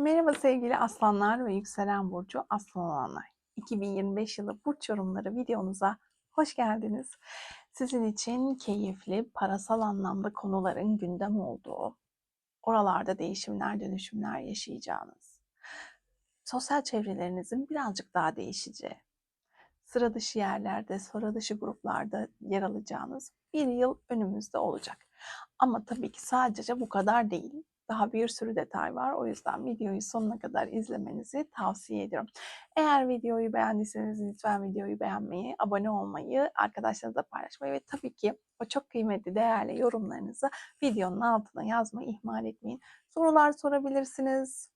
Merhaba sevgili aslanlar ve yükselen burcu aslan olanlar. 2025 yılı burç yorumları videomuza hoş geldiniz. Sizin için keyifli, parasal anlamda konuların gündem olduğu, oralarda değişimler, dönüşümler yaşayacağınız, sosyal çevrelerinizin birazcık daha değişeceği, sıra dışı yerlerde, sıra dışı gruplarda yer alacağınız bir yıl önümüzde olacak. Ama tabii ki sadece bu kadar değil daha bir sürü detay var. O yüzden videoyu sonuna kadar izlemenizi tavsiye ediyorum. Eğer videoyu beğendiyseniz lütfen videoyu beğenmeyi, abone olmayı, arkadaşlarınızla paylaşmayı ve tabii ki o çok kıymetli, değerli yorumlarınızı videonun altına yazmayı ihmal etmeyin. Sorular sorabilirsiniz.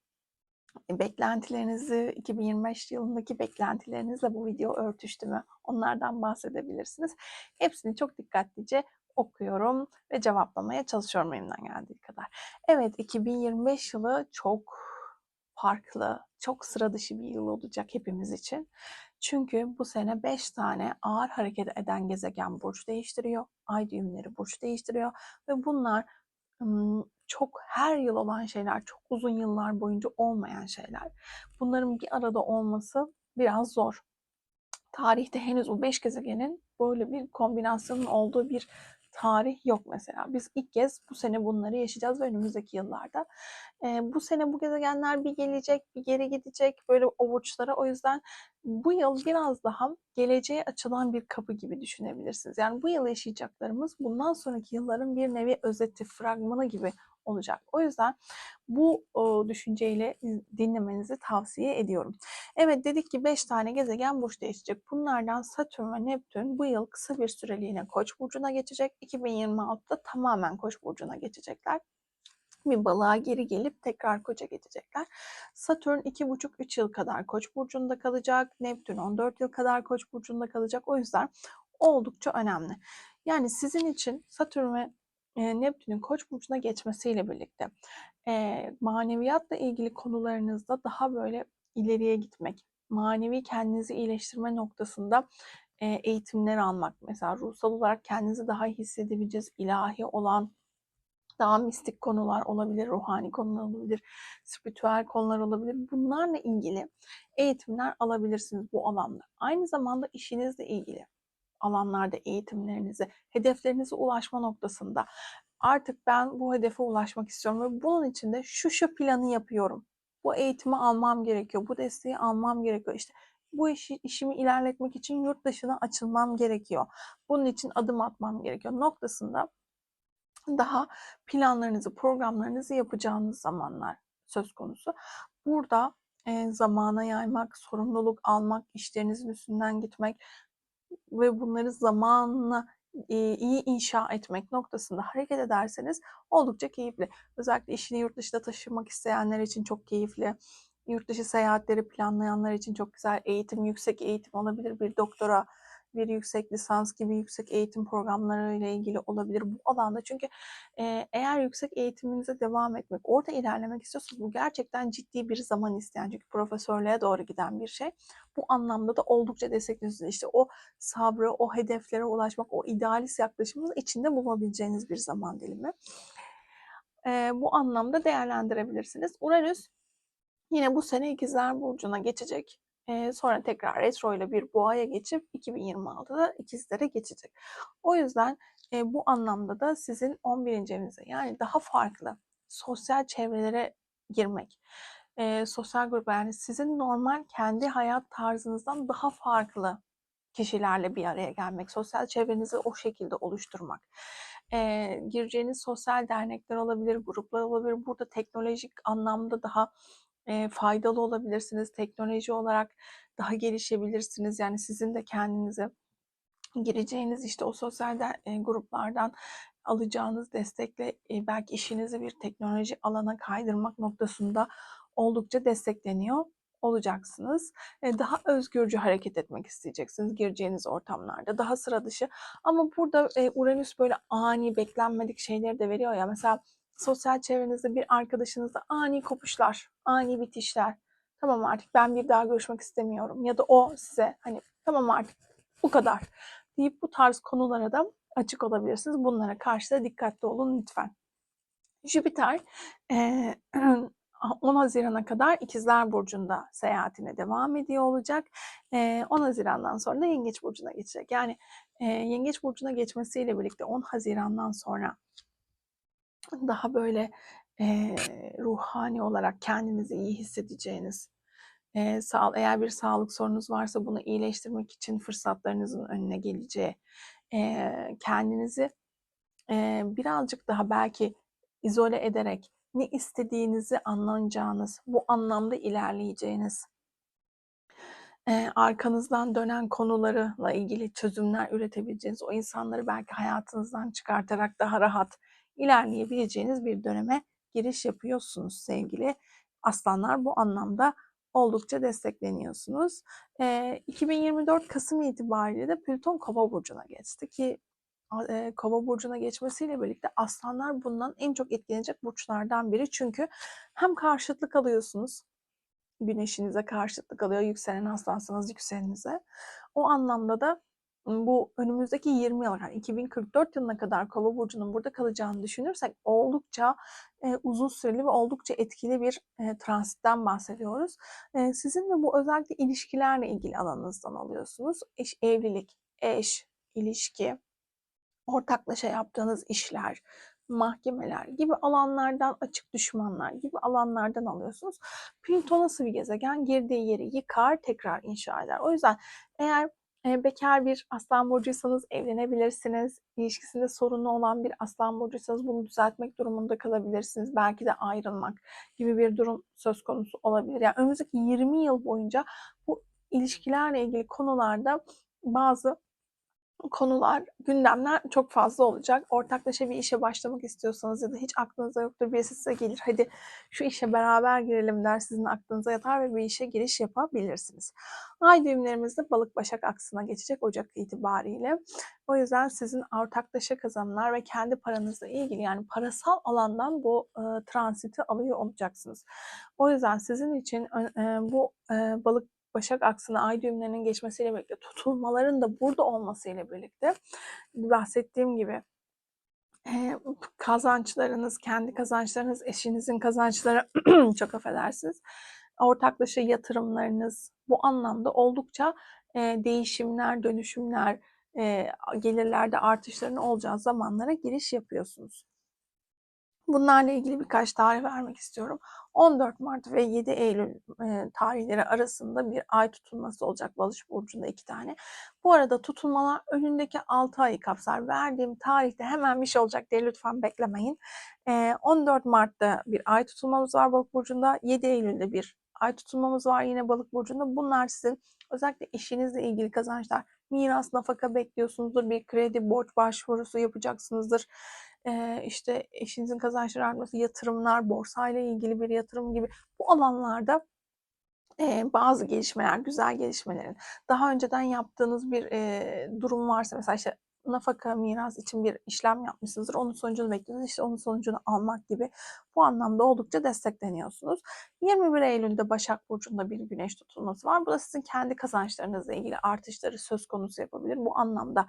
Beklentilerinizi, 2025 yılındaki beklentilerinizle bu video örtüştü mü? Onlardan bahsedebilirsiniz. Hepsini çok dikkatlice okuyorum ve cevaplamaya çalışıyorum elimden geldiği kadar. Evet 2025 yılı çok farklı, çok sıra dışı bir yıl olacak hepimiz için. Çünkü bu sene 5 tane ağır hareket eden gezegen burç değiştiriyor. Ay düğümleri burç değiştiriyor ve bunlar çok her yıl olan şeyler, çok uzun yıllar boyunca olmayan şeyler. Bunların bir arada olması biraz zor. Tarihte henüz bu 5 gezegenin böyle bir kombinasyonun olduğu bir tarih yok mesela. Biz ilk kez bu sene bunları yaşayacağız ve önümüzdeki yıllarda. E, bu sene bu gezegenler bir gelecek, bir geri gidecek böyle o burçlara. O yüzden bu yıl biraz daha geleceğe açılan bir kapı gibi düşünebilirsiniz. Yani bu yıl yaşayacaklarımız bundan sonraki yılların bir nevi özeti, fragmanı gibi olacak. O yüzden bu o, düşünceyle dinlemenizi tavsiye ediyorum. Evet dedik ki 5 tane gezegen burç değişecek. Bunlardan Satürn ve Neptün bu yıl kısa bir süreliğine Koç burcuna geçecek. 2026'da tamamen Koç burcuna geçecekler bir balığa geri gelip tekrar koça geçecekler. Satürn 2,5-3 yıl kadar koç burcunda kalacak. Neptün 14 yıl kadar koç burcunda kalacak. O yüzden oldukça önemli. Yani sizin için Satürn ve e, Neptün'ün Koç burcuna geçmesiyle birlikte e, maneviyatla ilgili konularınızda daha böyle ileriye gitmek, manevi kendinizi iyileştirme noktasında e, eğitimler almak, mesela ruhsal olarak kendinizi daha hissedebileceğiz, ilahi olan daha mistik konular olabilir, ruhani konular olabilir, spiritüel konular olabilir. Bunlarla ilgili eğitimler alabilirsiniz bu alanda. Aynı zamanda işinizle ilgili alanlarda eğitimlerinizi, hedeflerinize ulaşma noktasında artık ben bu hedefe ulaşmak istiyorum ve bunun için de şu şu planı yapıyorum. Bu eğitimi almam gerekiyor, bu desteği almam gerekiyor. İşte bu işi, işimi ilerletmek için yurt dışına açılmam gerekiyor. Bunun için adım atmam gerekiyor noktasında daha planlarınızı, programlarınızı yapacağınız zamanlar söz konusu. Burada e, zamana yaymak, sorumluluk almak, işlerinizin üstünden gitmek, ve bunları zamanla iyi inşa etmek noktasında hareket ederseniz oldukça keyifli. Özellikle işini yurt dışına taşımak isteyenler için çok keyifli. Yurt dışı seyahatleri planlayanlar için çok güzel eğitim, yüksek eğitim olabilir. Bir doktora bir yüksek lisans gibi yüksek eğitim programları ile ilgili olabilir bu alanda. Çünkü e, eğer yüksek eğitiminize devam etmek, orada ilerlemek istiyorsanız bu gerçekten ciddi bir zaman isteyen çünkü profesörlüğe doğru giden bir şey. Bu anlamda da oldukça destekliyorsunuz. İşte o sabrı, o hedeflere ulaşmak, o idealist yaklaşımın içinde bulabileceğiniz bir zaman dilimi. E, bu anlamda değerlendirebilirsiniz. Uranüs yine bu sene ikizler burcuna geçecek. E, sonra tekrar retro ile bir boğaya geçip 2026'da ikizlere geçecek. O yüzden e, bu anlamda da sizin 11. evinize yani daha farklı sosyal çevrelere girmek, e, sosyal grup yani sizin normal kendi hayat tarzınızdan daha farklı kişilerle bir araya gelmek, sosyal çevrenizi o şekilde oluşturmak. E, gireceğiniz sosyal dernekler olabilir, gruplar olabilir. Burada teknolojik anlamda daha e, faydalı olabilirsiniz. Teknoloji olarak daha gelişebilirsiniz. Yani sizin de kendinize gireceğiniz işte o sosyal de, e, gruplardan alacağınız destekle e, belki işinizi bir teknoloji alana kaydırmak noktasında oldukça destekleniyor olacaksınız. E, daha özgürce hareket etmek isteyeceksiniz gireceğiniz ortamlarda. Daha sıra dışı. Ama burada e, Uranüs böyle ani beklenmedik şeyleri de veriyor ya. Mesela sosyal çevrenizde bir arkadaşınızla ani kopuşlar, ani bitişler. Tamam artık ben bir daha görüşmek istemiyorum. Ya da o size hani tamam artık bu kadar deyip bu tarz konulara da açık olabilirsiniz. Bunlara karşı da dikkatli olun lütfen. Jüpiter e, 10 Haziran'a kadar İkizler Burcu'nda seyahatine devam ediyor olacak. 10 Haziran'dan sonra da Yengeç Burcu'na geçecek. Yani Yengeç Burcu'na geçmesiyle birlikte 10 Haziran'dan sonra daha böyle ruhani olarak kendinizi iyi hissedeceğiniz, sağ, eğer bir sağlık sorunuz varsa bunu iyileştirmek için fırsatlarınızın önüne geleceği, kendinizi birazcık daha belki izole ederek ne istediğinizi anlayacağınız, bu anlamda ilerleyeceğiniz, e, arkanızdan dönen konularla ilgili çözümler üretebileceğiniz, o insanları belki hayatınızdan çıkartarak daha rahat ilerleyebileceğiniz bir döneme giriş yapıyorsunuz sevgili aslanlar. Bu anlamda oldukça destekleniyorsunuz. E, 2024 Kasım itibariyle de Plüton Kova burcuna geçti ki e, Kova burcuna geçmesiyle birlikte aslanlar bundan en çok etkilenecek burçlardan biri. Çünkü hem karşıtlık alıyorsunuz, güneşinize karşıtlık alıyor, yükselen aslansanız yükselenize. O anlamda da bu önümüzdeki 20 yıl, yani 2044 yılına kadar Kova burcunun burada kalacağını düşünürsek oldukça e, uzun süreli ve oldukça etkili bir e, transitten bahsediyoruz. E, sizin de bu özellikle ilişkilerle ilgili alanınızdan alıyorsunuz. Eş, evlilik, eş, ilişki, ortaklaşa yaptığınız işler, mahkemeler gibi alanlardan, açık düşmanlar gibi alanlardan alıyorsunuz. Plüton nasıl bir gezegen? Girdiği yeri yıkar, tekrar inşa eder. O yüzden eğer bekar bir aslan burcuysanız evlenebilirsiniz. İlişkisinde sorunu olan bir aslan burcuysanız bunu düzeltmek durumunda kalabilirsiniz. Belki de ayrılmak gibi bir durum söz konusu olabilir. Yani önümüzdeki 20 yıl boyunca bu ilişkilerle ilgili konularda bazı konular, gündemler çok fazla olacak. Ortaklaşa bir işe başlamak istiyorsanız ya da hiç aklınıza yoktur birisi size gelir hadi şu işe beraber girelim der sizin aklınıza yatar ve bir işe giriş yapabilirsiniz. Ay düğümlerimiz de balık başak aksına geçecek Ocak itibariyle. O yüzden sizin ortaklaşa kazanımlar ve kendi paranızla ilgili yani parasal alandan bu e, transiti alıyor olacaksınız. O yüzden sizin için e, bu e, balık Başak aksına ay düğümlerinin geçmesiyle birlikte tutulmaların da burada olmasıyla birlikte bahsettiğim gibi kazançlarınız, kendi kazançlarınız, eşinizin kazançları çok affedersiniz. Ortaklaşa yatırımlarınız bu anlamda oldukça değişimler, dönüşümler, gelirlerde artışların olacağı zamanlara giriş yapıyorsunuz. Bunlarla ilgili birkaç tarih vermek istiyorum. 14 Mart ve 7 Eylül tarihleri arasında bir ay tutulması olacak Balış Burcu'nda iki tane. Bu arada tutulmalar önündeki 6 ayı kapsar. Verdiğim tarihte hemen bir şey olacak diye lütfen beklemeyin. E, 14 Mart'ta bir ay tutulmamız var Balık Burcu'nda. 7 Eylül'de bir ay tutulmamız var yine Balık Burcu'nda. Bunlar sizin özellikle eşinizle ilgili kazançlar. Miras, nafaka bekliyorsunuzdur. Bir kredi, borç başvurusu yapacaksınızdır e, işte eşinizin kazançları artması, yatırımlar, borsayla ilgili bir yatırım gibi bu alanlarda bazı gelişmeler, güzel gelişmelerin daha önceden yaptığınız bir durum varsa mesela işte nafaka, miras için bir işlem yapmışsınızdır. Onun sonucunu bekliyorsunuz. İşte onun sonucunu almak gibi bu anlamda oldukça destekleniyorsunuz. 21 Eylül'de Başak Burcu'nda bir güneş tutulması var. Bu da sizin kendi kazançlarınızla ilgili artışları söz konusu yapabilir. Bu anlamda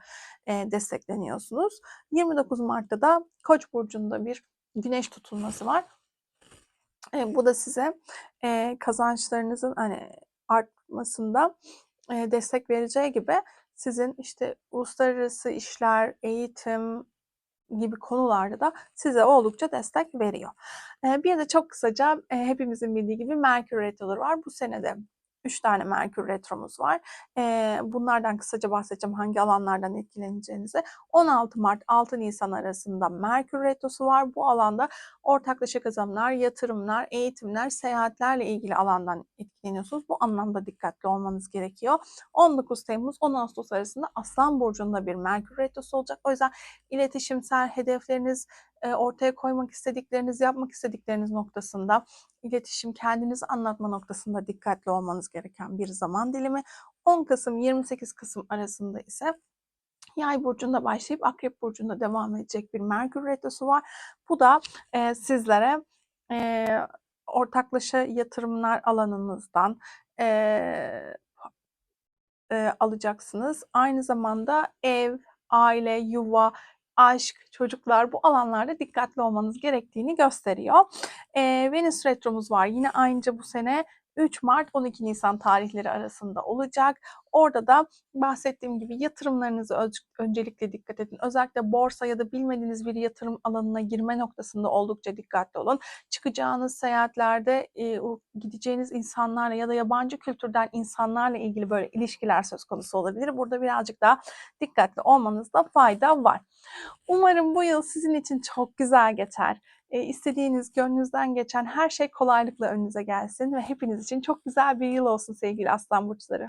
e, destekleniyorsunuz. 29 Mart'ta da Koç Burcu'nda bir güneş tutulması var. E, bu da size e, kazançlarınızın hani artmasında e, destek vereceği gibi sizin işte uluslararası işler, eğitim gibi konularda da size oldukça destek veriyor. Bir de çok kısaca hepimizin bildiği gibi Merkür Retroları var. Bu senede 3 tane Merkür Retromuz var. bunlardan kısaca bahsedeceğim hangi alanlardan etkileneceğinizi. 16 Mart 6 Nisan arasında Merkür Retrosu var. Bu alanda ortaklaşa kazanımlar, yatırımlar, eğitimler, seyahatlerle ilgili alandan etkileniyorsunuz. Bu anlamda dikkatli olmanız gerekiyor. 19 Temmuz 10 Ağustos arasında Aslan Burcu'nda bir Merkür Retrosu olacak. O yüzden iletişimsel hedefleriniz, ortaya koymak istedikleriniz, yapmak istedikleriniz noktasında iletişim, kendinizi anlatma noktasında dikkatli olmanız gereken bir zaman dilimi. 10 Kasım 28 Kasım arasında ise Yay burcunda başlayıp Akrep burcunda devam edecek bir Merkür retrosu var. Bu da e, sizlere e, ortaklaşa yatırımlar alanınızdan e, e, alacaksınız. Aynı zamanda ev, aile, yuva, aşk, çocuklar bu alanlarda dikkatli olmanız gerektiğini gösteriyor. Ee, Venüs Retromuz var. Yine aynıca bu sene 3 Mart 12 Nisan tarihleri arasında olacak. Orada da bahsettiğim gibi yatırımlarınızı öncelikle dikkat edin. Özellikle borsa ya da bilmediğiniz bir yatırım alanına girme noktasında oldukça dikkatli olun. Çıkacağınız seyahatlerde gideceğiniz insanlarla ya da yabancı kültürden insanlarla ilgili böyle ilişkiler söz konusu olabilir. Burada birazcık daha dikkatli olmanızda fayda var. Umarım bu yıl sizin için çok güzel geçer. E, istediğiniz, gönlünüzden geçen her şey kolaylıkla önünüze gelsin ve hepiniz için çok güzel bir yıl olsun sevgili Aslan Burçları.